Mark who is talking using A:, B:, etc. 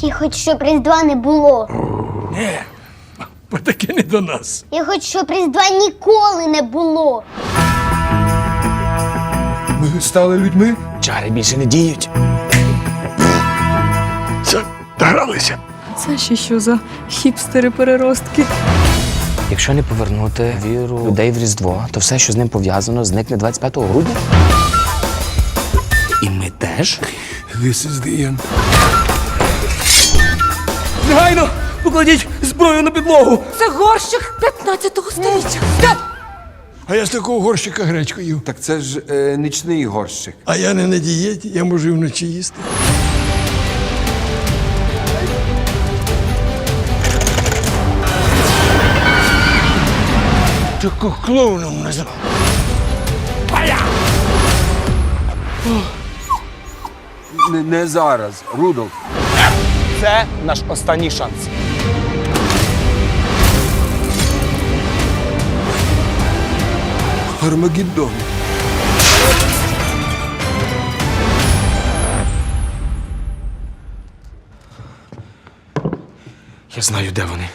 A: Я хочу, щоб Різдва не було.
B: Бо таке не до нас.
A: Я хочу, щоб Різдва ніколи не було.
C: Ми стали людьми.
D: Чари більше не діють.
B: Це догралися.
E: Це ще що за хіпстери-переростки?
D: Якщо не повернути віру людей в Різдво, то все, що з ним пов'язано, зникне 25 грудня. І ми теж.
B: This is the end.
D: Негайно! Покладіть зброю на підлогу!
E: Це горщик 15 століття. Стоп!
B: А я з такого горщика гречку їв.
C: Так це ж е, нічний горщик.
B: А я не на дієті, я можу і вночі їсти. Таку клоуном назвав.
C: Не, не зараз, Рудolf.
D: Це наш останній шанс.
C: Армагеддон.
D: Я знаю, де вони.